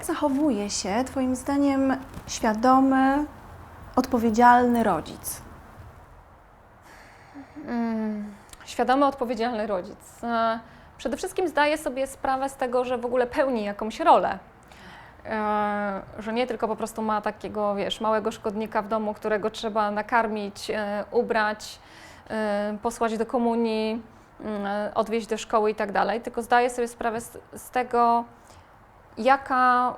Jak zachowuje się Twoim zdaniem świadomy, odpowiedzialny rodzic? Mm, Świadomy, odpowiedzialny rodzic. E, Przede wszystkim zdaje sobie sprawę z tego, że w ogóle pełni jakąś rolę. E, Że nie tylko po prostu ma takiego, wiesz, małego szkodnika w domu, którego trzeba nakarmić, e, ubrać, posłać do komunii, mm, odwieźć do szkoły i tak dalej, tylko zdaje sobie sprawę z, z tego, jaka,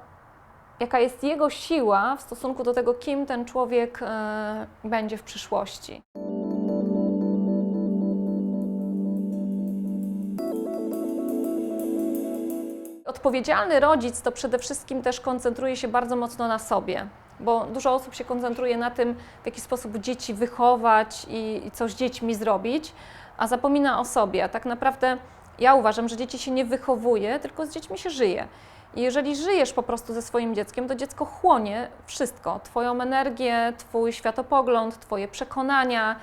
jaka jest jego siła w stosunku do tego, kim ten człowiek e, będzie w przyszłości. Odpowiedzialny rodzic to przede wszystkim też koncentruje się bardzo mocno na sobie, bo dużo osób się koncentruje na tym, w jaki sposób dzieci wychować i, i co z dziećmi zrobić, a zapomina o sobie. A tak naprawdę ja uważam, że dzieci się nie wychowuje, tylko z dziećmi się żyje. Jeżeli żyjesz po prostu ze swoim dzieckiem, to dziecko chłonie wszystko: Twoją energię, Twój światopogląd, Twoje przekonania,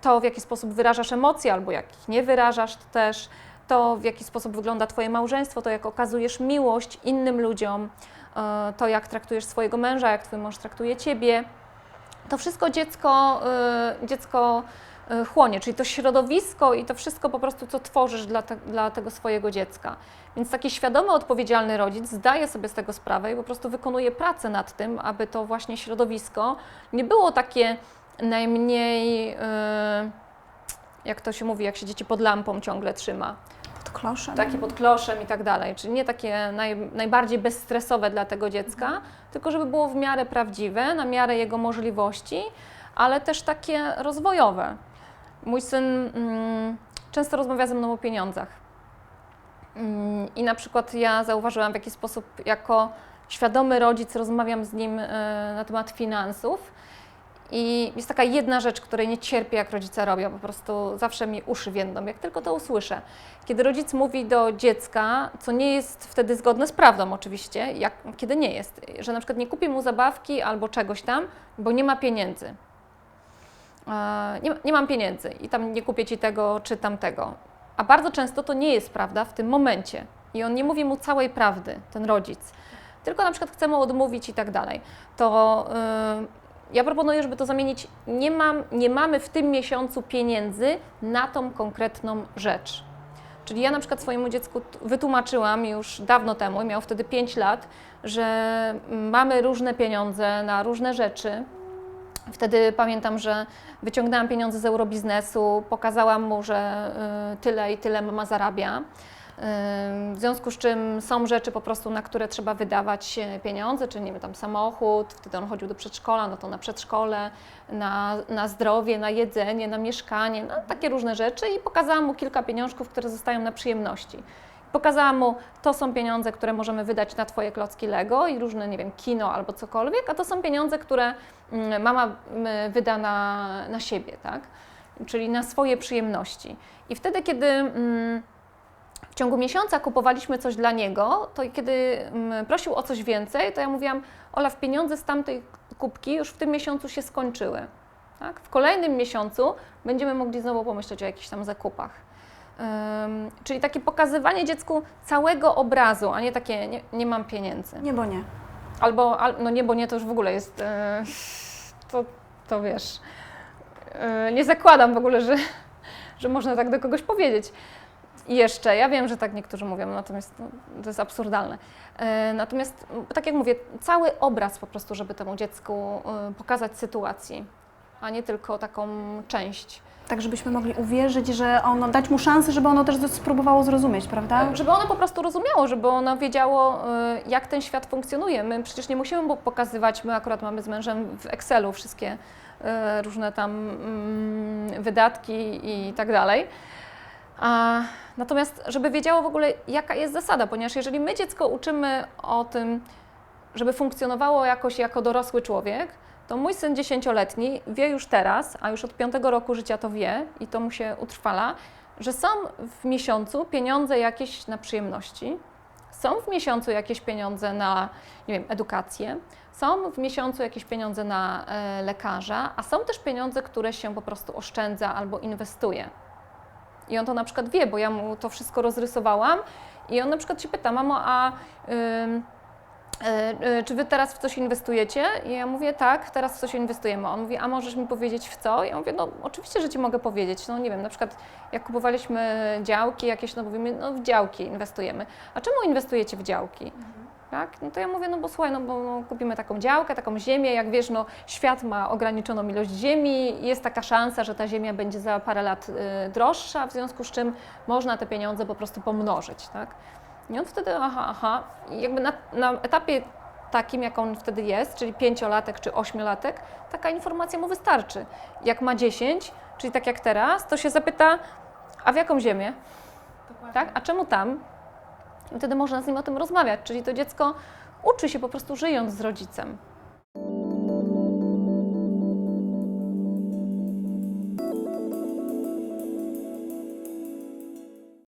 to w jaki sposób wyrażasz emocje albo jakich nie wyrażasz też to, w jaki sposób wygląda Twoje małżeństwo, to jak okazujesz miłość innym ludziom, e, to jak traktujesz swojego męża, jak Twój mąż traktuje Ciebie. To wszystko dziecko, e, dziecko chłonie, czyli to środowisko i to wszystko po prostu, co tworzysz dla, te, dla tego swojego dziecka. Więc taki świadomy, odpowiedzialny rodzic zdaje sobie z tego sprawę i po prostu wykonuje pracę nad tym, aby to właśnie środowisko nie było takie najmniej, e, jak to się mówi, jak się dzieci pod lampą ciągle trzyma Pod kloszem? takie pod kloszem i tak dalej. Czyli nie takie naj, najbardziej bezstresowe dla tego dziecka, tylko żeby było w miarę prawdziwe, na miarę jego możliwości, ale też takie rozwojowe. Mój syn mm, często rozmawia ze mną o pieniądzach. Mm, I na przykład ja zauważyłam, w jaki sposób jako świadomy rodzic rozmawiam z nim e, na temat finansów. I jest taka jedna rzecz, której nie cierpię, jak rodzice robią. Po prostu zawsze mi uszy więdą, jak tylko to usłyszę. Kiedy rodzic mówi do dziecka, co nie jest wtedy zgodne z prawdą oczywiście, jak, kiedy nie jest, że na przykład nie kupi mu zabawki albo czegoś tam, bo nie ma pieniędzy. E, Nie, nie mam pieniędzy i tam nie kupię ci tego czy tamtego. A bardzo często to nie jest prawda w tym momencie. I on nie mówi mu całej prawdy, ten rodzic. Tylko na przykład chce mu odmówić i tak dalej. To y, ja proponuję, żeby to zamienić. Nie, mam, nie mamy w tym miesiącu pieniędzy na tą konkretną rzecz. Czyli ja na przykład swojemu dziecku wytłumaczyłam już dawno temu, miał wtedy 5 lat, że mamy różne pieniądze na różne rzeczy. Wtedy pamiętam, że wyciągnęłam pieniądze z eurobiznesu, pokazałam mu, że y, tyle i tyle mama zarabia. Y, W związku z czym są rzeczy po prostu, na które trzeba wydawać e, pieniądze, czyli nie wiem, tam samochód, wtedy on chodził do przedszkola, no to na przedszkole, na, na zdrowie, na jedzenie, na mieszkanie, na takie różne rzeczy i pokazałam mu kilka pieniążków, które zostają na przyjemności. Pokazałam mu, to są pieniądze, które możemy wydać na Twoje klocki Lego i różne, nie wiem, kino albo cokolwiek, a to są pieniądze, które mm, mama mm, wyda na, na siebie, tak? Czyli na swoje przyjemności. I wtedy, kiedy mm, w ciągu miesiąca kupowaliśmy coś dla niego, to kiedy prosił o coś więcej, to ja mówiłam, Olaf, pieniądze z tamtej kubki już w tym miesiącu się skończyły. Tak? W kolejnym miesiącu będziemy mogli znowu pomyśleć o jakichś tam zakupach. Ym, czyli takie pokazywanie dziecku całego obrazu, a nie takie nie, nie mam pieniędzy. Nie, bo nie. Albo, al, no nie, bo nie, to już w ogóle jest, e, to, to wiesz, e, nie zakładam w ogóle, że, że można tak do kogoś powiedzieć. I jeszcze, ja wiem, że tak niektórzy mówią, natomiast no, to jest absurdalne. E, natomiast, tak jak mówię, cały obraz po prostu, żeby temu dziecku e, pokazać sytuacji, a nie tylko taką część. Tak, żebyśmy mogli uwierzyć, że ono, dać mu szansę, żeby ono też spróbowało zrozumieć, prawda? Żeby ono po prostu rozumiało, żeby ono wiedziało, y, jak ten świat funkcjonuje. My przecież nie musimy mu pokazywać, my akurat mamy z mężem w Excelu wszystkie y, różne tam mm, wydatki i tak dalej. A, natomiast, żeby wiedziało w ogóle, jaka jest zasada, ponieważ jeżeli my dziecko uczymy o tym, żeby funkcjonowało jakoś jako dorosły człowiek, to mój syn dziesięcioletni wie już teraz, a już od piątego roku życia to wie i to mu się utrwala, że są w miesiącu pieniądze jakieś na przyjemności, są w miesiącu jakieś pieniądze na, nie wiem, edukację, są w miesiącu jakieś pieniądze na e, lekarza, a są też pieniądze, które się po prostu oszczędza albo inwestuje. I on to na przykład wie, bo ja mu to wszystko rozrysowałam I on na przykład się pyta, mamo, a e, czy wy teraz w coś inwestujecie? I ja mówię, tak, teraz w coś inwestujemy. On mówi, a możesz mi powiedzieć w co? I ja mówię, no oczywiście, że ci mogę powiedzieć. No nie wiem, na przykład jak kupowaliśmy działki jakieś, no mówimy, no w działki inwestujemy. A czemu inwestujecie w działki? Tak? No to ja mówię, no bo słuchaj, no bo no, kupimy taką działkę, taką ziemię, jak wiesz, no świat ma ograniczoną ilość ziemi, jest taka szansa, że ta ziemia będzie za parę lat y, droższa, w związku z czym można te pieniądze po prostu pomnożyć, tak? I on wtedy, aha, aha, i jakby na, na etapie takim, jak on wtedy jest, czyli pięciolatek czy ośmiolatek, taka informacja mu wystarczy. Jak ma 10, czyli tak jak teraz, to się zapyta, a w jaką ziemię? Tak? A czemu tam? I wtedy można z nim o tym rozmawiać, czyli to dziecko uczy się po prostu żyjąc z rodzicem.